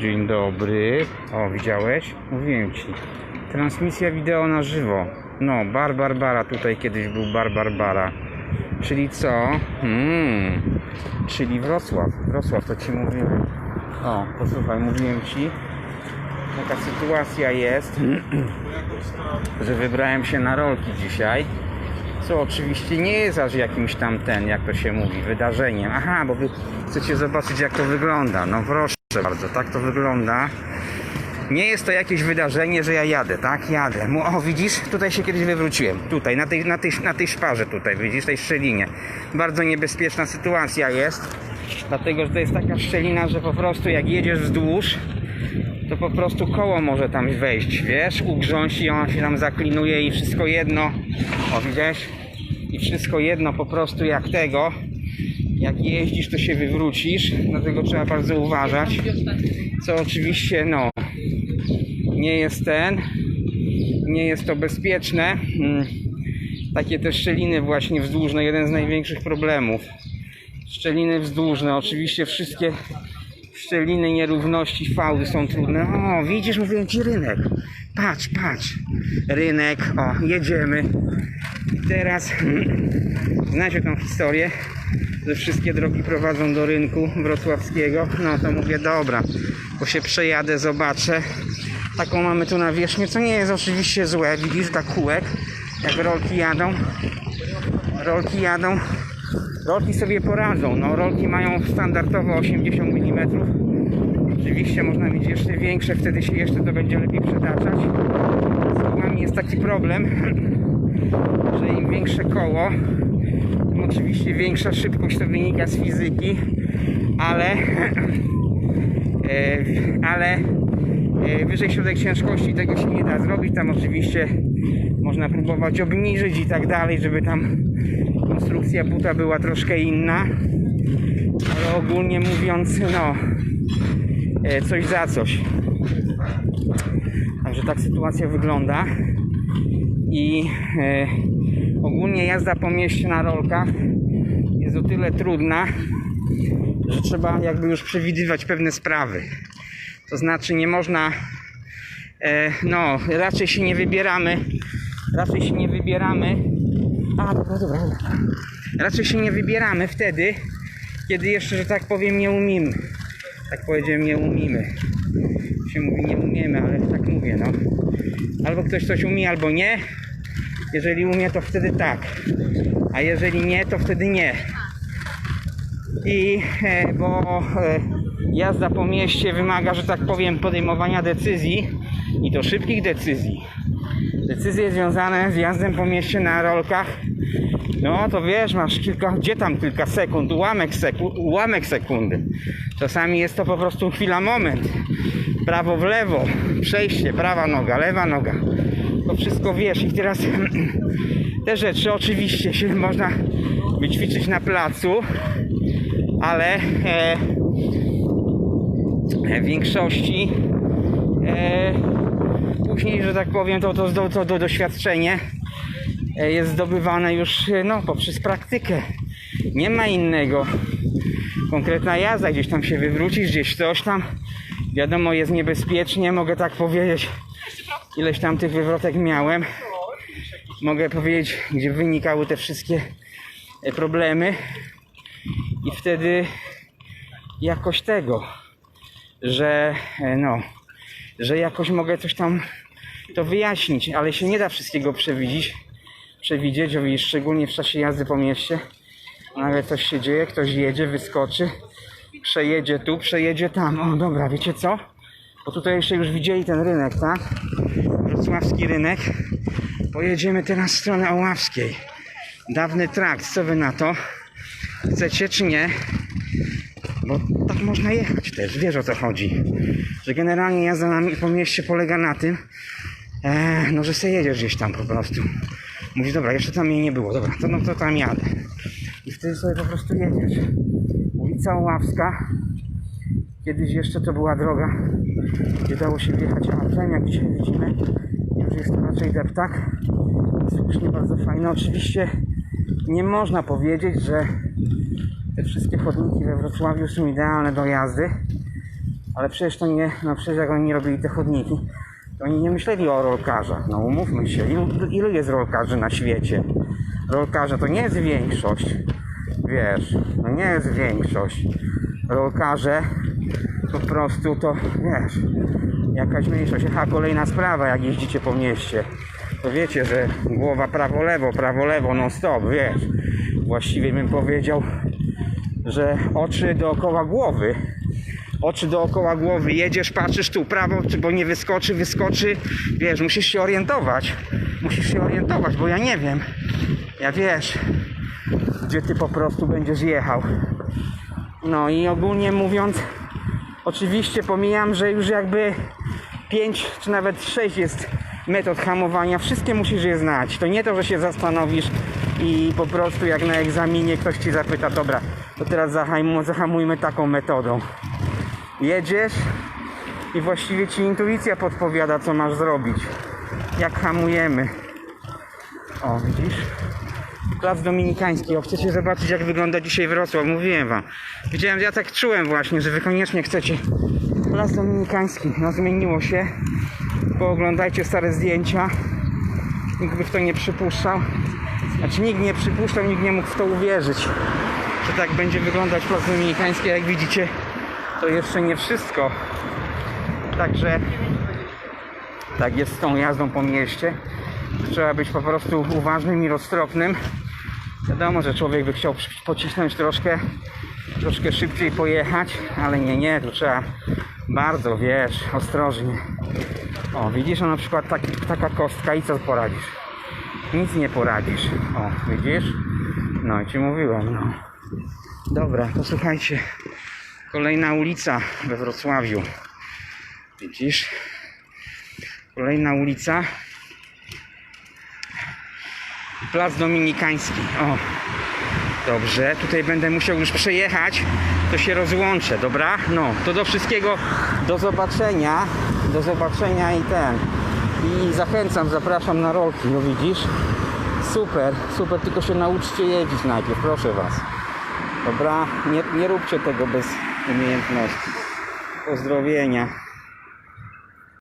Dzień dobry. O, widziałeś? Mówiłem ci. Transmisja wideo na żywo. No, Bar Barbara tutaj kiedyś był Bar Barbara. Czyli co? Hmm. Czyli Wrocław. Wrocław to ci mówiłem. O, posłuchaj, mówiłem ci. Taka sytuacja jest, że wybrałem się na rolki dzisiaj. Co oczywiście nie jest aż jakimś tam ten, jak to się mówi, wydarzeniem. Aha, bo wy chcecie zobaczyć jak to wygląda. No proszę bardzo, tak to wygląda. Nie jest to jakieś wydarzenie, że ja jadę, tak? Jadę. O, widzisz? Tutaj się kiedyś wywróciłem. Tutaj, na tej, na tej, na tej szparze tutaj, widzisz, tej szczelinie. Bardzo niebezpieczna sytuacja jest. Dlatego, że to jest taka szczelina, że po prostu jak jedziesz wzdłuż, to po prostu koło może tam wejść, wiesz, ugrząść i on się tam zaklinuje i wszystko jedno, o widziałeś? I wszystko jedno po prostu jak tego, jak jeździsz to się wywrócisz, dlatego trzeba bardzo uważać, co oczywiście no, nie jest ten, nie jest to bezpieczne. Mm, Takie te szczeliny właśnie wzdłużne, jeden z największych problemów. Szczeliny wzdłużne, oczywiście wszystkie szczeliny, nierówności, fałdy są trudne. O, widzisz, mówiłem ci rynek. Patrz, patrz. Rynek, o, jedziemy. I teraz znacie tą historię, że wszystkie drogi prowadzą do rynku wrocławskiego. No to mówię, dobra, bo się przejadę, zobaczę. Taką mamy tu nawierzchnię, co nie jest oczywiście złe. Widzisz, tak kółek, jak rolki jadą. Rolki jadą Rolki sobie poradzą. No, rolki mają standardowo 80 mm. Oczywiście można mieć jeszcze większe, wtedy się jeszcze to będzie lepiej przetaczać. Z kołami jest taki problem, że im większe koło, oczywiście większa szybkość to wynika z fizyki, ale e, ale e, wyżej środek ciężkości tego się nie da zrobić. Tam oczywiście można próbować obniżyć i tak dalej, żeby tam konstrukcja buta była troszkę inna. Ale ogólnie mówiąc, no e, coś za coś. Także tak sytuacja wygląda. I e, ogólnie jazda po mieście na rolkach jest o tyle trudna, że trzeba jakby już przewidywać pewne sprawy. To znaczy nie można, e, no raczej się nie wybieramy, raczej się nie wybieramy. A, dobra, dobra. Raczej się nie wybieramy wtedy, kiedy jeszcze, że tak powiem, nie umimy. Tak powiedziałem, nie umimy. Się mówi, nie umiemy, ale tak mówię, no. Albo ktoś coś umie, albo nie. Jeżeli umie, to wtedy tak. A jeżeli nie, to wtedy nie. I e, bo e, jazda po mieście wymaga, że tak powiem, podejmowania decyzji i to szybkich decyzji. Decyzje związane z jazdem po mieście na rolkach, no to wiesz, masz kilka, gdzie tam kilka sekund, ułamek, seku, ułamek sekundy. Czasami jest to po prostu chwila, moment. Prawo w lewo, przejście, prawa noga, lewa noga. To wszystko wiesz i teraz te rzeczy oczywiście się można wyćwiczyć na placu, ale e, w większości e, później, że tak powiem, to, to, to, to, doświadczenie e, jest zdobywane już e, no, poprzez praktykę. Nie ma innego. Konkretna jazda, gdzieś tam się wywrócisz, gdzieś coś tam. Wiadomo, jest niebezpiecznie, mogę tak powiedzieć. Ileś tam tych wywrotek miałem. Mogę powiedzieć, gdzie wynikały te wszystkie e, problemy. I wtedy jakoś tego, że e, no, że jakoś mogę coś tam to wyjaśnić, ale się nie da wszystkiego przewidzieć, przewidzieć, szczególnie w czasie jazdy po mieście. Nagle coś się dzieje, ktoś jedzie, wyskoczy, przejedzie tu, przejedzie tam. O, dobra, wiecie co? Bo tutaj jeszcze już widzieli ten rynek, tak? Wrocławski rynek. Pojedziemy teraz w stronę Oławskiej. Dawny trakt, co wy na to? Chcecie czy nie? Bo tak można jechać też, wiesz o co chodzi. Że generalnie jazda na, po mieście polega na tym, e, no że sobie jedziesz gdzieś tam po prostu. Mówisz, dobra, jeszcze tam mnie nie było, dobra, to no to tam jadę. I wtedy sobie po prostu jedziesz. Ulica Oławska. Kiedyś jeszcze to była droga, gdzie dało się wjechać autem, jak dzisiaj widzimy. Już jest to raczej deptak. Słusznie, bardzo fajne. Oczywiście nie można powiedzieć, że te wszystkie chodniki we Wrocławiu są idealne do jazdy, Ale przecież to nie, no przecież jak oni robili te chodniki, to oni nie myśleli o rolkarzach. No umówmy się, ilu, ilu jest rolkarzy na świecie? Rolkarze to nie jest większość. Wiesz, no nie jest większość. Rolkarze po prostu to, wiesz, jakaś mniejszość. Aha, kolejna sprawa, jak jeździcie po mieście. To wiecie, że głowa prawo-lewo, prawo-lewo, non stop, wiesz. Właściwie bym powiedział, że oczy dookoła głowy. Oczy dookoła głowy, jedziesz, patrzysz tu prawo, czy bo nie wyskoczy, wyskoczy. Wiesz, musisz się orientować. Musisz się orientować, bo ja nie wiem. Ja wiesz, gdzie ty po prostu będziesz jechał. No i ogólnie mówiąc, oczywiście pomijam, że już jakby 5 czy nawet 6 jest metod hamowania, wszystkie musisz je znać. To nie to, że się zastanowisz i po prostu jak na egzaminie ktoś ci zapyta, dobra, to teraz zahamujmy taką metodą. Jedziesz i właściwie ci intuicja podpowiada, co masz zrobić. Jak hamujemy. O, widzisz? Plac Dominikański. O, chcecie zobaczyć, jak wygląda dzisiaj Wrocław? Mówiłem wam. Widziałem, ja tak czułem właśnie, że wy koniecznie chcecie. Plac Dominikański. No, zmieniło się. Pooglądajcie stare zdjęcia. Nikt by w to nie przypuszczał. Znaczy, nikt nie przypuszczał, nikt nie mógł w to uwierzyć, że tak będzie wyglądać Plac Dominikański. Jak widzicie, to jeszcze nie wszystko. Także tak jest z tą jazdą po mieście. Trzeba być po prostu uważnym i roztropnym. Wiadomo, że człowiek by chciał pocisnąć troszkę, troszkę szybciej pojechać, ale nie, nie, tu trzeba bardzo, wiesz, ostrożnie. O, widzisz, o, na przykład taki, taka kostka i co poradzisz? Nic nie poradzisz. O, widzisz? No i ci mówiłem, no. Dobra, to słuchajcie. Kolejna ulica we Wrocławiu. Widzisz? Kolejna ulica. Plac Dominikański. O. Dobrze, tutaj będę musiał już przejechać. To się rozłączę, dobra? No, to do wszystkiego do zobaczenia. Do zobaczenia i ten. I zachęcam, zapraszam na rolki, no widzisz? Super, super, tylko się nauczcie jeździć najpierw, proszę was. Dobra, nie, nie róbcie tego bez umiejętności. Pozdrowienia.